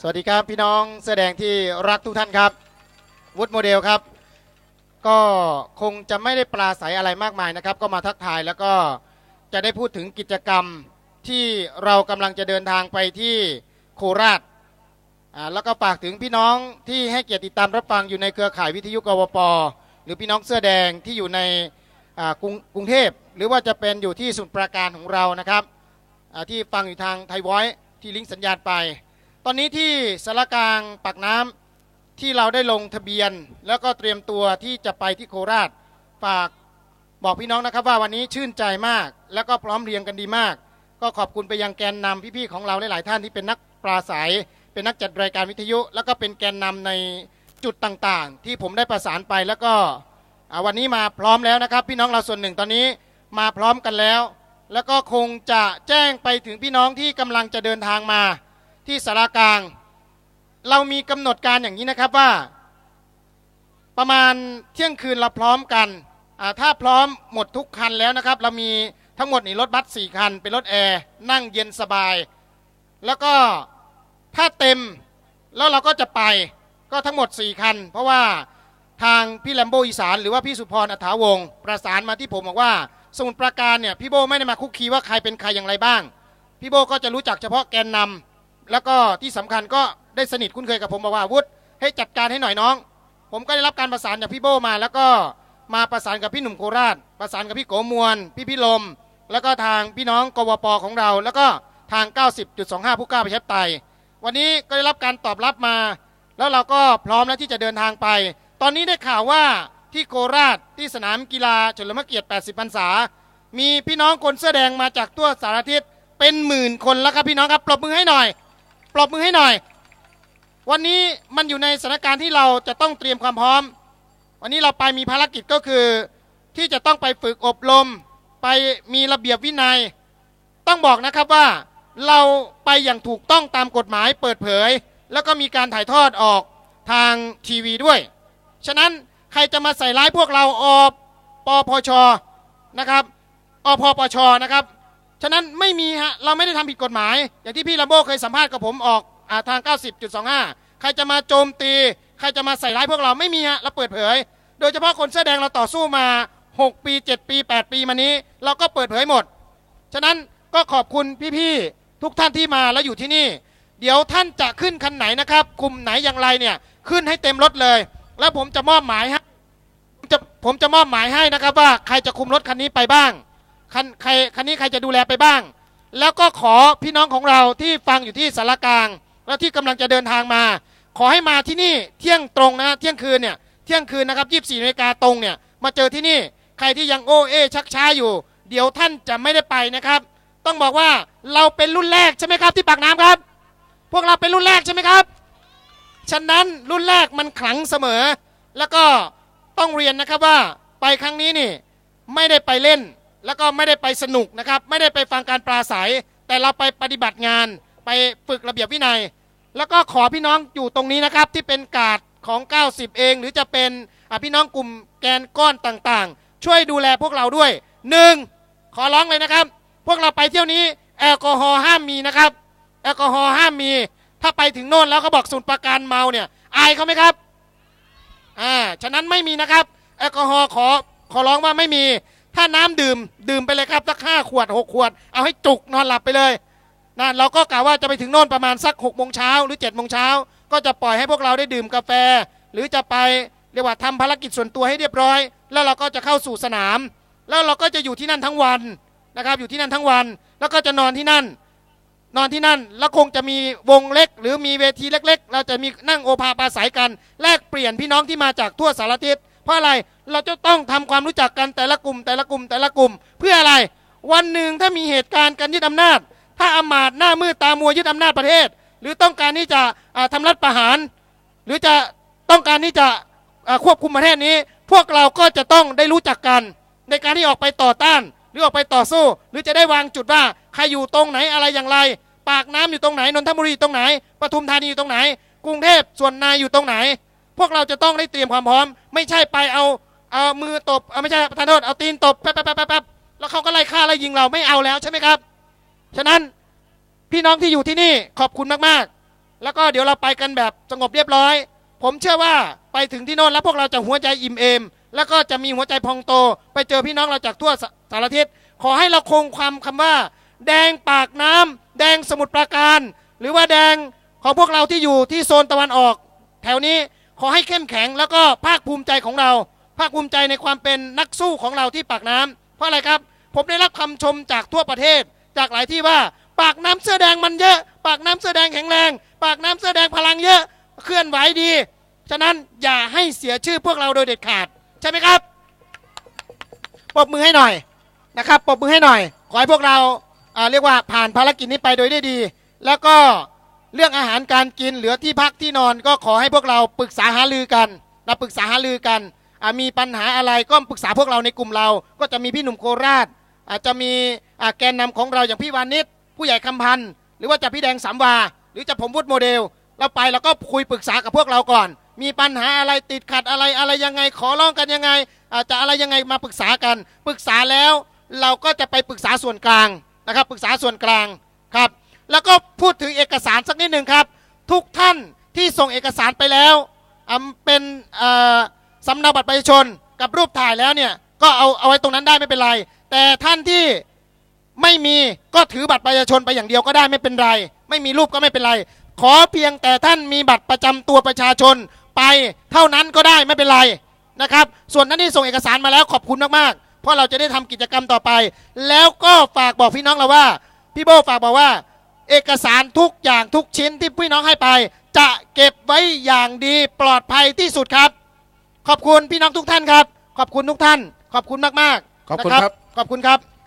สวัสดีครับพี่น้องเสื้อแดงที่รักทุกท่านครับ วุฒิโมเดลครับ ก็คงจะไม่ได้ปราศัยอะไรมากมายนะครับ ก็มาทักทายแล้วก็จะได้พูดถึงกิจกรรมที่เรากำลังจะเดินทางไปที่โคราชอ่าแล้วก็ฝากถึงพี่น้องที่ให้เกียรติติดตามรับฟังอยู่ในเครือข่ายวิทยุกวป หรือพี่น้องเสื้อแดงที่อยู่ในอ่ากรุงกรุงเทพหรือว่าจะเป็นอยู่ที่สมุทรปราการของเรานะครับอ่าที่ฟังอยู่ทางไทยวท์ที่ลิงก์สัญญาณไป ตอนนี้ที่สารกลางปากน้ำที่เราได้ลงทะเบียน แล้วก็เตรียมตัวที่จะไปที่โคราชฝากบอกพี่น้องนะครับว่าวันนี้ชื่นใจมาก แล้วก็พร้อมเรียงกันดีมาก ก็ขอบคุณไปยังแกนนำพี่ๆของเราหลายๆท่านที่เป็นนักปราศัย เป็นนักจัดรายการวิทยุ แล้วก็เป็นแกนนำในจุดต่างๆ ที่ผมได้ประสานไปแล้วก็วันนี้มาพร้อมแล้วนะครับ พี่น้องเราส่วนหนึ่งตอนนี้มาพร้อมกันแล้ว แล้วก็คงจะแจ้งไปถึงพี่น้องที่กำลังจะเดินทางมา ที่สารากลาง เรามีกำหนดการอย่างนี้นะครับว่า ประมาณเที่ยงคืนเราพร้อมกันถ้าพร้อมหมดทุกคันแล้วนะครับ เรามีทั้งหมดนี่รถบัสสี่คัน เป็นรถแอร์นั่งเย็นสบาย แล้วก็ถ้าเต็มแล้วเราก็จะไปก็ทั้งหมด 4 คัน เพราะว่าทางพี่แลมโบอีสานหรือว่าพี่สุพรอัฐาวงศ์ประสานมาที่ผมบอกว่า สมุทรปราการเนี่ยพี่โบไม่ได้มาคุกคีว่าใครเป็นใครอย่างไรบ้าง พี่โบก็จะรู้จักเฉพาะแกนนำ แล้วก็ที่สำคัญก็ได้สนิทคุ้นเคยกับผมบอกว่าวุฒิให้จัดการให้หน่อยน้อง ผมก็ได้รับการประสานจากพี่โบมา แล้วก็มาประสานกับพี่หนุ่มโคราช ประสานกับพี่โกมวลพี่พี่ลม แล้วก็ทางพี่น้องกวปของเรา แล้วก็ทาง 90.25 ผู้กล้าประชาธิปไตยวันนี้ก็ได้รับการตอบรับมา แล้วเราก็พร้อมแล้วที่จะเดินทางไป ตอนนี้ได้ข่าวว่าที่โคราชที่สนามกีฬาเฉลิมพระเกียรติ 80 พรรษา มีพี่น้องคนเสื้อแดงมาจากทั่วสารทิศเป็นหมื่นคนแล้วครับพี่น้องครับปรบมือให้หน่อย ปรบมือให้หน่อย วันนี้มันอยู่ในสถานการณ์ที่เราจะต้องเตรียมความพร้อม วันนี้เราไปมีภารกิจก็คือ ที่จะต้องไปฝึกอบรม ไปมีระเบียบวินัย ต้องบอกนะครับว่าเราไปอย่างถูกต้องตามกฎหมายเปิดเผย แล้วก็มีการถ่ายทอดออกทางทีวีด้วย ฉะนั้นใครจะมาใส่ร้ายพวกเราอปพชนะครับอพปชนะครับ ฉะนั้นไม่มีฮะเราไม่ได้ทำผิดกฎหมาย อย่างที่พี่ลัมโบเคยสัมภาษณ์กับผมออกอาทาง 90.25 ใครจะมาโจมตี ใครจะมาใส่ร้ายพวกเราไม่มีฮะเราเปิดเผย โดยเฉพาะคนเสื้อแดงเราต่อสู้มา 6 ปี 7 ปี 8 ปีมานี้ เราก็เปิดเผยหมด ฉะนั้นก็ขอบคุณพี่ๆทุกท่านที่มาแล้วอยู่ที่นี่ เดี๋ยวท่านจะขึ้นคันไหนนะครับกลุ่มไหนอย่างไรเนี่ยขึ้นให้เต็มรถเลย แล้วผมจะมอบหมายให้ผมจะผมจะมอบหมายให้นะครับว่าใครจะคุมรถคันนี้ไปบ้าง คันใครคันนี้ใครจะดูแลไปบ้าง แล้วก็ขอพี่น้องของเราที่ฟังอยู่ที่สารกลาง แล้วที่กำลังจะเดินทางมา ขอให้มาที่นี่เที่ยงตรงนะเที่ยงคืนเนี่ยเที่ยงคืนนะครับ24นาฬิกาตรงเนี่ยมาเจอที่นี่ใครที่ยังโอเอชักช้าอยู่ เดี๋ยวท่านจะไม่ได้ไปนะครับ ต้องบอกว่าเราเป็นรุ่นแรกใช่ไหมครับที่ปากน้ำครับ พวกเราเป็นรุ่นแรกใช่ไหมครับฉะนั้นรุ่นแรกมันขลังเสมอ แล้วก็ต้องเรียนนะครับว่าไปครั้งนี้นี่ไม่ได้ไปเล่น แล้วก็ไม่ได้ไปสนุกนะครับ ไม่ได้ไปฟังการปราศัย แต่เราไปปฏิบัติงานไปฝึกระเบียบวินัย แล้วก็ขอพี่น้องอยู่ตรงนี้นะครับ ที่เป็นกาดของ 90 เอง หรือจะเป็นพี่น้องกลุ่มแกนก้อนต่างๆ ช่วยดูแลพวกเราด้วยหนึ่งขอร้องเลยนะครับ พวกเราไปเที่ยวนี้แอลกอฮอล์ห้ามมีนะครับ แอลกอฮอล์ห้ามมี ถ้าไปถึงโน่นแล้วเขาบอกสูนประการเมาเนี่ยอายเขาไหมครับอ่าฉะนั้นไม่มีนะครับ แอลกอฮอล์ขอขอร้องว่าไม่มี ถ้าน้ำดื่มดื่มไปเลยครับสักห้าขวดหกขวด เอาให้จุกนอนหลับไปเลยนะเราก็กะว่าจะไปถึงโน่นประมาณสักหกโมงเช้าหรือเจ็ดโมงเช้าก็จะปล่อยให้พวกเราได้ดื่มกาแฟ หรือจะไปเรียกว่าทำภารกิจส่วนตัวให้เรียบร้อย แล้วเราก็จะเข้าสู่สนาม แล้วเราก็จะอยู่ที่นั่นทั้งวันนะครับ อยู่ที่นั่นทั้งวัน แล้วก็จะนอนที่นั่น นอนที่นั่นแล้วคงจะมีวงเล็ก หรือมีเวทีเล็ก ๆ เราจะมีนั่งโอภาปาศัยกันแลกเปลี่ยนพี่น้องที่มาจากทั่วสารทิศ เพราะอะไรเราจะต้องทำความรู้จักกันแต่ละกลุ่ม แต่ละกลุ่มแต่ละกลุ่ม เพื่ออะไร วันหนึ่งถ้ามีเหตุการณ์การยึดอำนาจ ถ้าอำมาตย์หน้ามืดตามัวยึดอำนาจประเทศ หรือต้องการที่จะอ่าทำรัฐประหาร หรือจะต้องการที่จะควบคุมประเทศนี้ พวกเราก็จะต้องได้รู้จักกัน ในการที่ออกไปต่อต้าน หรือออกไปต่อสู้ หรือจะได้วางจุดว่าใครอยู่ตรงไหนอะไรอย่างไร ปากน้ำอยู่ตรงไหนนนทบุรีอยู่ตรงไหนปทุมธานีอยู่ตรงไหน กรุงเทพส่วนนายอยู่ตรงไหน พวกเราจะต้องได้เตรียมความพร้อม ไม่ใช่ไปเอาเอามือตบเอาไม่ใช่ประธานโทษเอาตีนตบแป๊บแป๊บแป๊บแป๊บแป๊บแล้วเขาก็ไล่ฆ่าไล่ยิงเราไม่เอาแล้วใช่ไหมครับ ฉะนั้นพี่น้องที่อยู่ที่นี่ขอบคุณมากๆ แล้วก็เดี๋ยวเราไปกันแบบสงบเรียบร้อย ผมเชื่อว่าไปถึงที่โน่นแล้วพวกเราจะหัวใจอิ่มเอมแล้วก็จะมีหัวใจพองโต ไปเจอพี่น้องเราจากทั่วสสารทิศขอให้เราคงความคำว่า แดงปากน้ำแดงสมุทรปราการ หรือว่าแดงของพวกเราที่อยู่ที่โซนตะวันออก แถวนี้ ขอให้เข้มแข็งแล้วก็ภาคภูมิใจของเรา ภาคภูมิใจในความเป็นนักสู้ของเราที่ปากน้ำเพราะอะไรครับ ผมได้รับคำชมจากทั่วประเทศ จากหลายที่ว่า ปากน้ำเสื้อแดงมันเยอะ ปากน้ำเสื้อแดงแข็งแรง ปากน้ำเสื้อแดงพลังเยอะ เคลื่อนไหวดี ฉะนั้นอย่าให้เสียชื่อพวกเราโดยเด็ดขาด ใช่ไหมครับปรบมือให้หน่อยนะครับปรบมือให้หน่อย ขอให้พวกเราอ่าเรียกว่าผ่านภารกิจนี้ไปโดยได้ดี แล้วก็ เรื่องอาหารการกินเหลือที่พักที่นอนก็ขอให้พวกเราปรึกษาหารือกันนะปรึกษาหารือกันมีปัญหาอะไรก็ปรึกษาพวกเราในกลุ่มเรา ก็จะมีพี่หนุ่มโคราช อาจจะมีแกนนำของเราอย่างพี่วานิชผู้ใหญ่คำพันธ์หรือว่าจะพี่แดงสามวา หรือจะผมวุฒิโมเดล เราไปเราก็คุยปรึกษากับพวกเราก่อน มีปัญหาอะไรติดขัดอะไรอะไรยังไงขอร้องกันยังไงอาจจะอะไรยังไงมาปรึกษากันปรึกษาแล้ว เราก็จะไปปรึกษาส่วนกลางนะครับปรึกษาส่วนกลางครับ แล้วก็พูดถึงเอกสารสักนิดหนึ่งครับ ทุกท่านที่ส่งเอกสารไปแล้วอ่าเป็นสำเนาบัตรประชาชนกับรูปถ่ายแล้วเนี่ยก็เอาเอาไว้ตรงนั้นได้ไม่เป็นไร แต่ท่านที่ไม่มีก็ถือบัตรประชาชนไปอย่างเดียวก็ได้ไม่เป็นไร ไม่มีรูปก็ไม่เป็นไร ขอเพียงแต่ท่านมีบัตรประจำตัวประชาชนไปเท่านั้นก็ได้ไม่เป็นไรนะครับ ส่วนนั้นที่ส่งเอกสารมาแล้วขอบคุณมากๆ เพราะเราจะได้ทำกิจกรรมต่อไป แล้วก็ฝากบอกพี่น้องเราว่า พี่โบฝากบอกว่า เอกสารทุกอย่างทุกชิ้นที่พี่น้องให้ไป จะเก็บไว้อย่างดีปลอดภัยที่สุดครับ ขอบคุณพี่น้องทุกท่านครับ ขอบคุณทุกท่าน ขอบคุณมากๆขอบคุณนะครับ ขอบคุณครับ